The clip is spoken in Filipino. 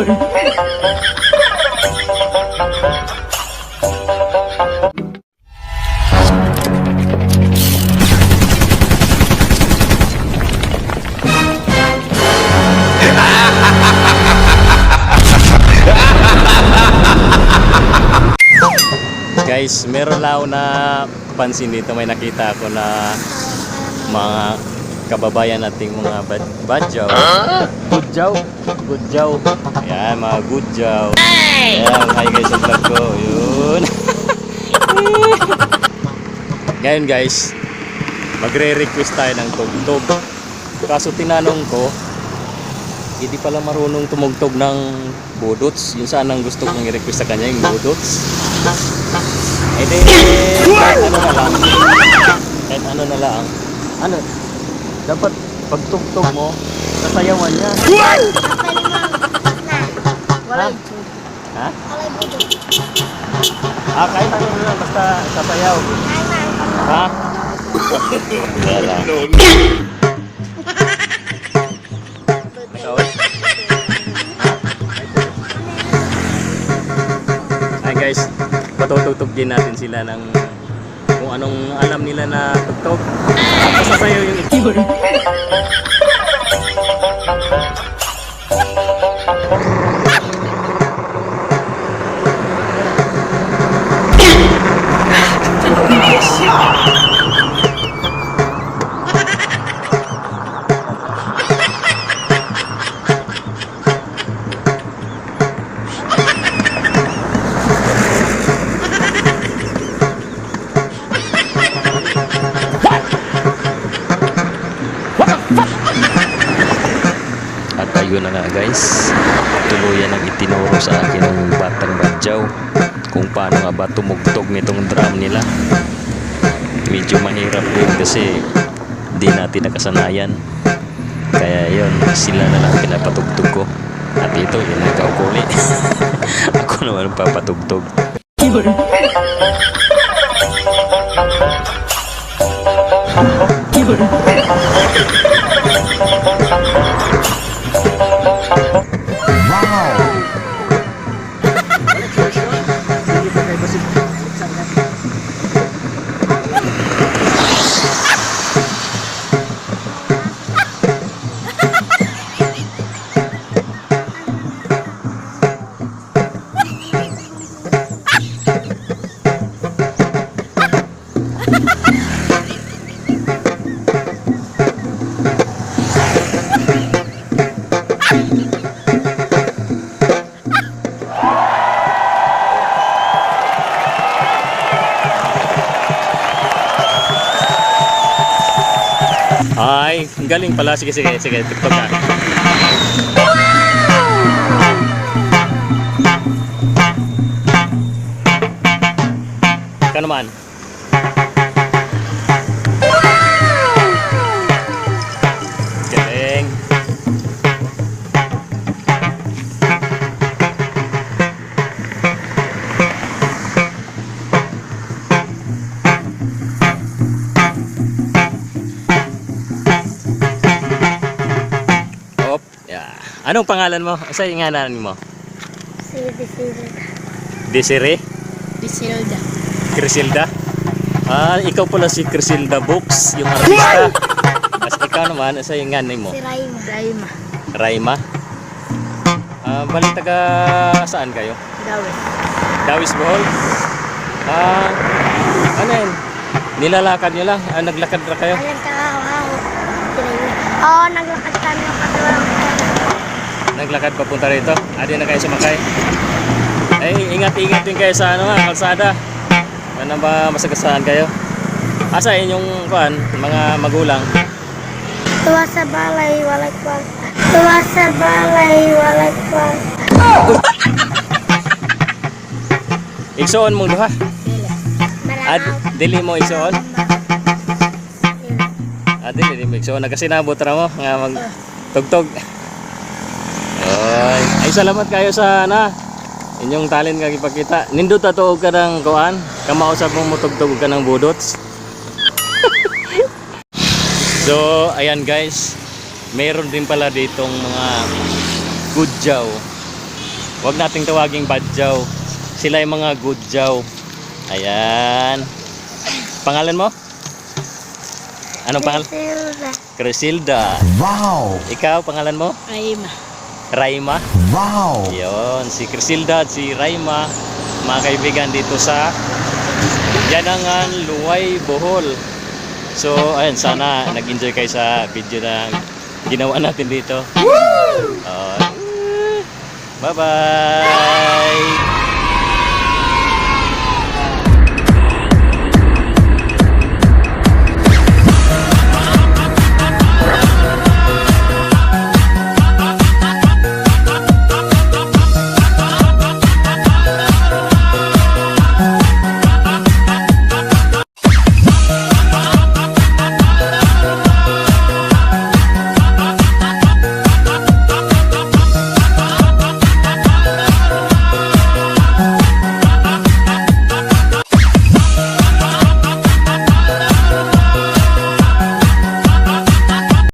Guys, meron lang na pansin dito. May nakita ako na mga kababayan nating mga bad badjaw. Gudjaw? Gudjaw. Ayan, mga gudjaw. Ayan, hi guys sa vlog ko. Yun. Ngayon guys, magre-request tayo ng tugtog. Kaso tinanong ko, hindi pala marunong tumugtog ng budots. Yung saan ang gusto kong i-request sa kanya, yung budots. Eh di, kahit ano na lang. Kahit ano na lang. Ano? Dapat pagtugtog mo, sasayawan niya. Wala Ha? Ah, kahit ano na lang, basta sasayaw. Ha? Wala. Ikaw? Hi guys, patutugtog din natin sila ng kung anong alam nila na tugtog. Basta sa'yo yung itsura. At ayun na nga guys, tuluyan ang itinuro sa akin ng batang badyaw kung paano nga ba tumugtog nitong drum nila. Medyo mahirap din kasi di natin nakasanayan. Kaya yun, sila na lang pinapatugtog ko. At ito, yun ang kaukuli. Ako naman ang papatugtog. করি Ay, galing pala. Sige, sige, sige. Tugtog ka. Ka naman. Anong pangalan mo? Sa ngalan mo? Si Disilda. Desiree? Disilda. Crisilda? Ah, ikaw pala si Crisilda Books, yung artista. As ikaw naman, sa yung nganay mo? Si Raima. Raima. Raima? Ah, balik taga saan kayo? Dawes. Dawis Bohol? Ah, ano yun? Nilalakad nyo lang? Ah, naglakad na kayo? Ayan ka ako. Oo, naglakad ka ng katulang. Naglakad papunta rito? Ah, di na kayo sumakay? Ay, ingat-ingat din kayo sa ano ha, kalsada. Ano ba masagasaan kayo? Asa inyong kuan, mga magulang? Tuwa sa balay, walang kwan. Tuwa sa balay, walang kwan. Igsoon mong duha. Ad, dili mo igsoon? Ah, dili, mo igsoon. Nagkasinabot ra mo nga mag tugtog. Oy, ay salamat kayo sa na. Inyong talent nga ipakita. Nindot ato og ka ng kuan, kamausap mo mutugtog ka ng budots. so, ayan guys. Meron din pala ditong mga gudjaw Huwag nating tawaging badjaw. Sila yung mga good jaw. Ayan. Pangalan mo? Anong pangalan? Silva. Crisilda. Wow! Ikaw, pangalan mo? Raima. Raima. Wow! Yun, si Crisilda at si Raima, mga kaibigan dito sa Yanangan, Luway, Bohol. So, ayun, sana nag-enjoy kayo sa video na ginawa natin dito. Woo! Bye-bye!